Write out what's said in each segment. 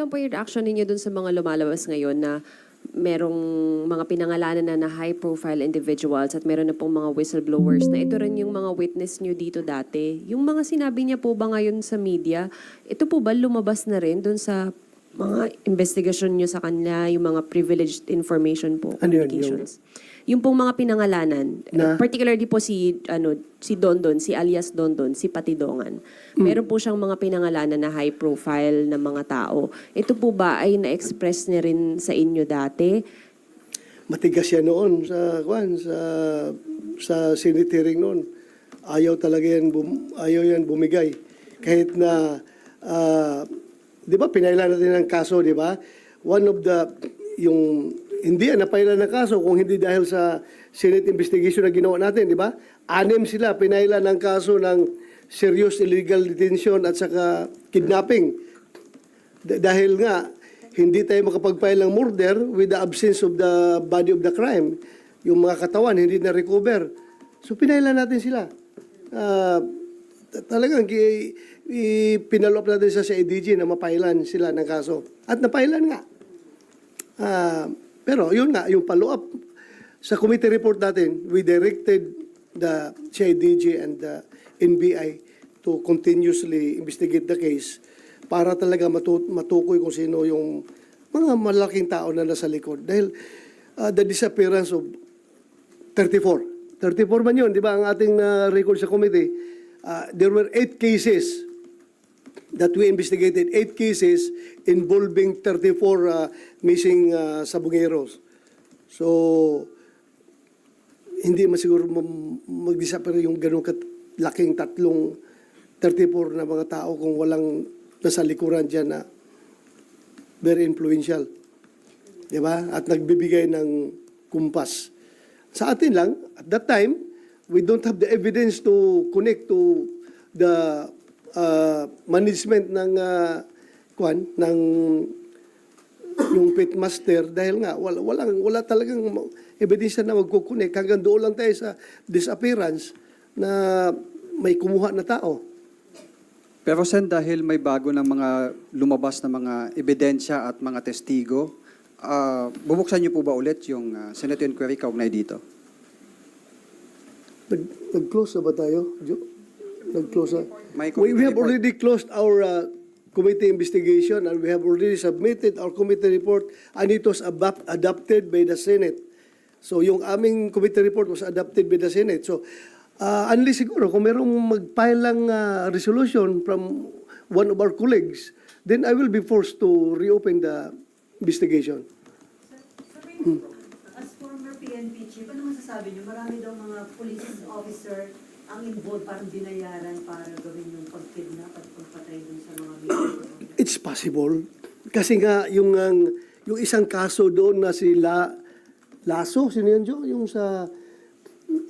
lang po yung reaction ninyo dun sa mga lumalabas ngayon na merong mga pinangalanan na na high-profile individuals at meron na pong mga whistleblowers na ito rin yung mga witness nyo dito dati. Yung mga sinabi niya po ba ngayon sa media, ito po ba lumabas na rin dun sa mga investigasyon nyo sa kanila, yung mga privileged information po, Ano yun, communications? Yung pong mga pinangalanan, Na? particularly po si ano si Dondon, si alias Dondon, si Patidongan. Hmm. Meron po siyang mga pinangalanan na high profile na mga tao. Ito po ba ay na-express niya rin sa inyo dati? Matigas yan noon sa kwan sa sa Senate hearing noon. Ayaw talaga yan bum, ayaw yan bumigay. Kahit na ah, 'di ba pinailan natin ng kaso, 'di ba? One of the yung hindi yan napailan ng kaso kung hindi dahil sa Senate investigation na ginawa natin, di ba? Anim sila pinailan ng kaso ng serious illegal detention at saka kidnapping. D- dahil nga, hindi tayo makapag-file ng murder with the absence of the body of the crime. Yung mga katawan, hindi na-recover. So, pinailan natin sila. T- talagang ki- i- pinalop natin sa CIDG na mapailan sila ng kaso. At napailan nga. Ah, pero yun nga, yung follow-up. Sa committee report natin, we directed the CIDG and the NBI to continuously investigate the case para talaga matu- matukoy kung sino yung mga malaking tao na nasa likod. Dahil ah, the disappearance of 34. 34 man yun, di ba? Ang ating na record sa committee, ah, there were eight cases that we investigated eight cases involving 34 uh, missing uh, sabungeros. So, hindi masiguro mag-disappear yung ganun laking tatlong 34 na mga tao kung walang nasa likuran dyan na very influential. Di ba? At nagbibigay ng kumpas. Sa atin lang, at that time, we don't have the evidence to connect to the uh, management ng uh, kwan ng yung pitmaster dahil nga wala walang wala talagang ebidensya na magkukunik hanggang doon lang tayo sa disappearance na may kumuha na tao. Pero Sen, dahil may bago ng mga lumabas na mga ebidensya at mga testigo, ah, bubuksan niyo po ba ulit yung ah, Senate inquiry kaugnay dito? Nag, nag-close na ba tayo, Jo? Nag-close na. May We, we have report. already closed our uh, committee investigation and we have already submitted our committee report and it was adopted by the Senate. So yung aming committee report was adopted by the Senate. So uh, unless siguro kung merong mag-file lang uh, resolution from one of our colleagues, then I will be forced to reopen the investigation. As former PNP chief, ano masasabi niyo? Marami daw mga police officer ang involved, parang binayaran para gawin yung pag-kidnap at pagpatay dun sa mga victim. It's possible. Kasi nga, yung, ang, yung isang kaso doon na si La, Lasso, sino yun, Jo? Yung sa,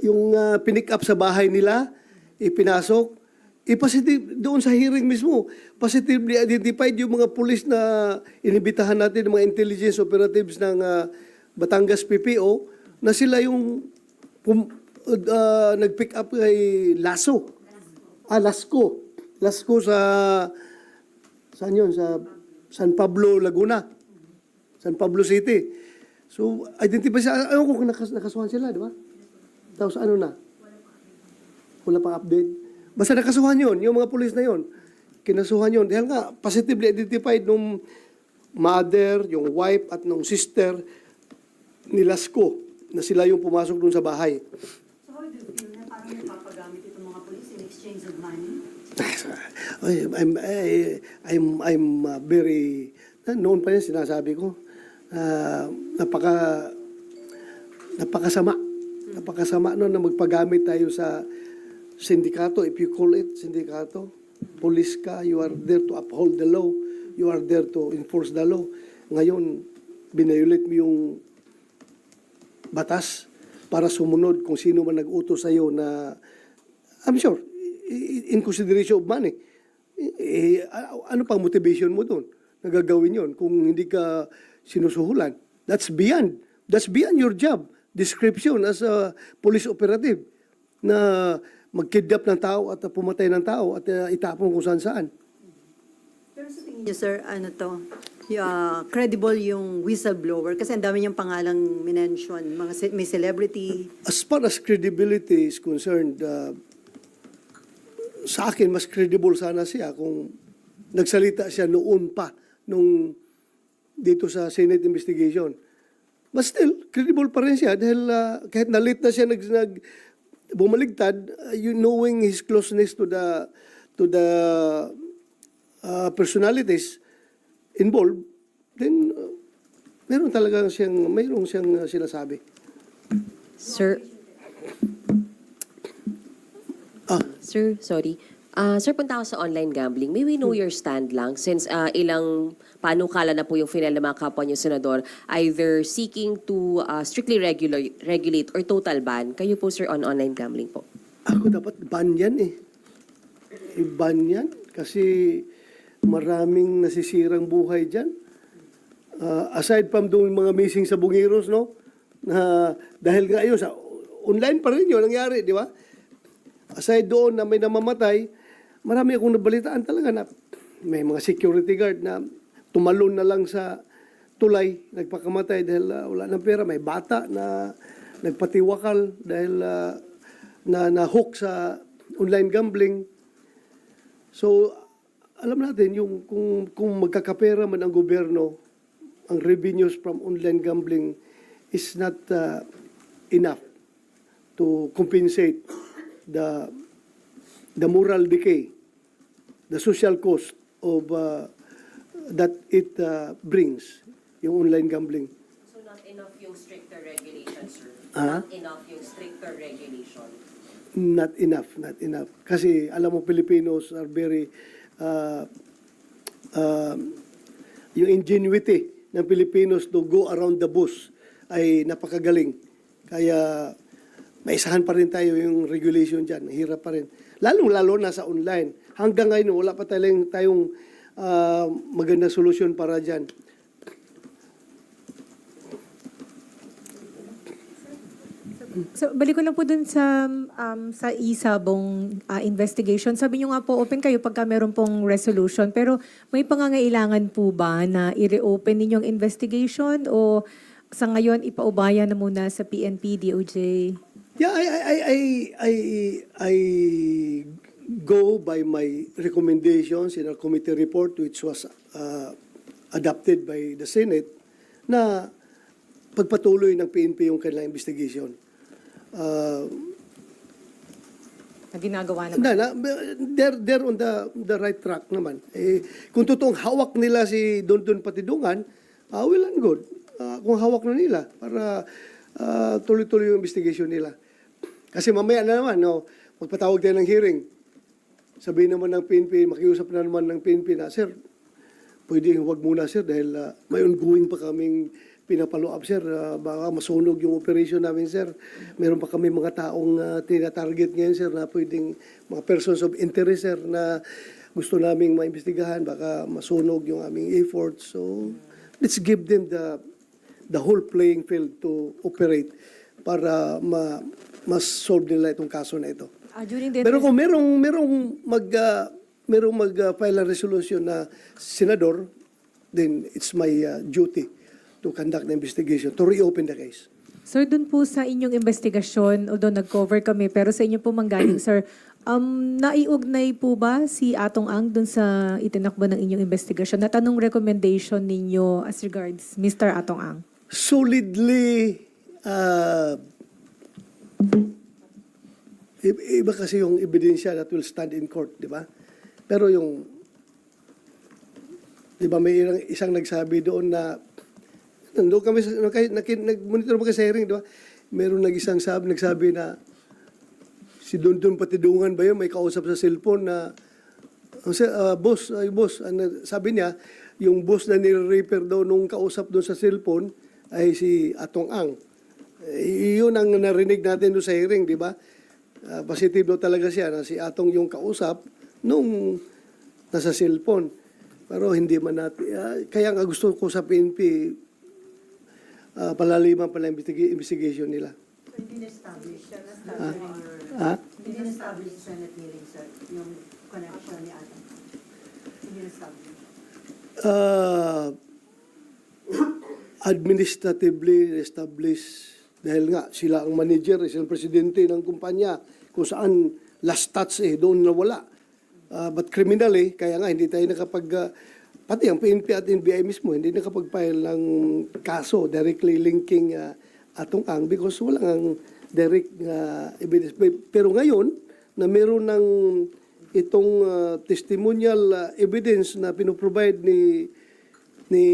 yung uh, pinick up sa bahay nila, ipinasok, ipositive doon sa hearing mismo, positively identified yung mga pulis na inibitahan natin, mga intelligence operatives ng ah, Batangas PPO, na sila yung uh, nag-pick up kay Lasso. Ah, Lasco. Lasco sa Saan yun? Sa San Pablo, Laguna. San Pablo City. So, identify siya. Ayaw ko kung nakas nakasuhan sila, di ba? Tapos ano na? Wala pang update. Basta nakasuhan yun, yung mga pulis na yun. Kinasuhan yun. Dahil nga, positively identified nung mother, yung wife, at nung sister ni Lasco na sila yung pumasok dun sa bahay. So how do you feel na parang napapagamit itong mga police in exchange of money? I'm, I'm, I'm uh, very, noon pa yan sinasabi ko, ah, napaka, napakasama. Napakasama noon na magpagamit tayo sa sindikato, if you call it sindikato. Police ka, you are there to uphold the law. You are there to enforce the law. Ngayon, binayulit mo yung batas para sumunod kung sino man nag-utos sa'yo na, I'm sure, in consideration of money. Eh, ano pang motivation mo doon? Nagagawin yon kung hindi ka sinusuhulan. That's beyond. That's beyond your job description as a police operative na magkidnap ng tao at pumatay ng tao at uh, itapon kung saan saan. Pero sa tingin niyo, sir, ano to? Uh, credible yung whistleblower? Kasi ang dami niyang pangalang minention. Mga ce- may celebrity. As far as credibility is concerned, uh, sa akin, mas credible sana siya kung nagsalita siya noon pa, nung dito sa Senate investigation. But still, credible pa rin siya dahil uh, kahit na-late na siya nag, nag bumaligtad, uh, you knowing his closeness to the to the uh, personalities involved, then uh, meron talaga siyang mayroong siyang uh, sinasabi. Sir, Ah, Sir, sorry. Ah, sir, punta ako sa online gambling. May we know your stand lang since ah, ilang panukala na po yung final ng mga kapwa niyo senador either seeking to ah, strictly regulate, regulate or total ban. Kayo po sir on online gambling po. Ako dapat ban yan eh. I-ban yan kasi maraming nasisirang buhay dyan. Ah, aside from doon mga missing sa Bungiros, no? Na dahil nga sa, online pa rin yun nangyari, di ba? Aside doon na may namamatay, marami akong nabalitaan talaga na may mga security guard na tumalon na lang sa tulay, nagpakamatay dahil ah, wala ng pera. May bata na nagpatiwakal dahil ah, na na-hook sa online gambling. So, alam natin yung kung kung magkakapera man ang gobyerno, ang revenues from online gambling is not uh, enough to compensate the the moral decay, the social cost of uh, that it uh, brings, yung online gambling. So not enough yung stricter regulation, sir? Ah? Not enough yung stricter regulation? Not enough, not enough. Kasi alam mo, Filipinos are very, uh, uh, yung ingenuity ng Filipinos to go around the bush ay napakagaling. Kaya maisahan pa rin tayo yung regulation dyan. Hirap pa rin. Lalong-lalo na sa online. Hanggang ngayon, wala pa tayong, tayong uh, magandang solusyon para dyan. So, balik ko lang po dun sa um, sa isabong uh, investigation. Sabi niyo nga po, open kayo pagka meron pong resolution. Pero may pangangailangan po ba na i-reopen ninyong investigation o sa ngayon ipaubaya na muna sa PNP, DOJ? Yeah, I, I, I, I, I go by my recommendations in our committee report which was uh, adopted by the Senate na pagpatuloy ng PNP yung kanilang investigation. Uh, Na ginagawa naman? na, na, they're, they're on the, the right track naman. Eh, kung totoong hawak nila si Don Don Patidungan, uh, well and good. Uh, kung hawak na nila para uh, tuloy-tuloy yung investigation nila. Kasi mamaya na naman, no, magpatawag tayo ng hearing. Sabihin naman ng PNP, makiusap na naman ng PNP na, Sir, pwede huwag muna sir dahil uh, may ongoing pa kaming pinapalo up sir. Uh, baka masunog yung operation namin sir. Meron pa kami mga taong uh, tina-target ngayon sir na pwedeng mga persons of interest sir na gusto naming maimbestigahan. Baka masunog yung aming efforts. So let's give them the the whole playing field to operate para ma mas solve nila itong kaso na ito. During the Pero kung merong merong mag uh, merong mag uh, file a resolution na senador, then it's my uh, duty to conduct the investigation to reopen the case. Sir, dun po sa inyong investigasyon, although nag-cover kami, pero sa inyo po manggaling, sir, um, naiugnay po ba si Atong Ang dun sa itinakbo ng inyong investigasyon? At anong recommendation ninyo as regards Mr. Atong Ang? Solidly uh, iba kasi yung ebidensya that will stand in court, di ba? Pero yung di ba may isang nagsabi doon na nandun kami nag-monitor mo kasi sa hearing, di ba? Meron nag-isang sabi, nagsabi na si Don Don Patidungan ba yun, may kausap sa cellphone na ah, boss, ay boss, ano, sabi niya, yung boss na nire-repair daw nung kausap doon sa cellphone ay si Atong Ang. Eh, yun ang narinig natin doon sa hearing, di ba? Ah, positive daw talaga siya na si Atong yung kausap nung nasa cellphone. Pero hindi man natin, ah, kaya nga gusto ko sa PNP, ah, palaliman pala investiga- investigation nila. Hindi na-establish siya. Ah. Na-establish Ha? Hindi na-establish sa Senate hearing, sir, yung connection ni Adam. Hindi na-establish. Ah, administratively established dahil nga sila ang manager, sila ang presidente ng kumpanya kung saan last touch eh, doon nawala. Uh, but criminally, kaya nga hindi tayo nakapag, uh, pati ang PNP at NBI mismo, hindi nakapag-file ng kaso directly linking uh, atong ang because wala ang direct uh, evidence. Pero ngayon, na meron ng itong uh, testimonial uh, evidence na pinoprovide ni ni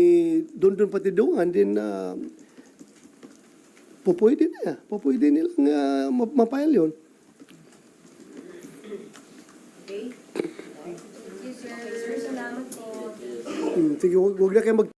Dondon Patidungan din na po pwede na. Po pwede nilang uh, ma- mapile yun. Okay? Hmm, sige, huwag huwag na kayo mag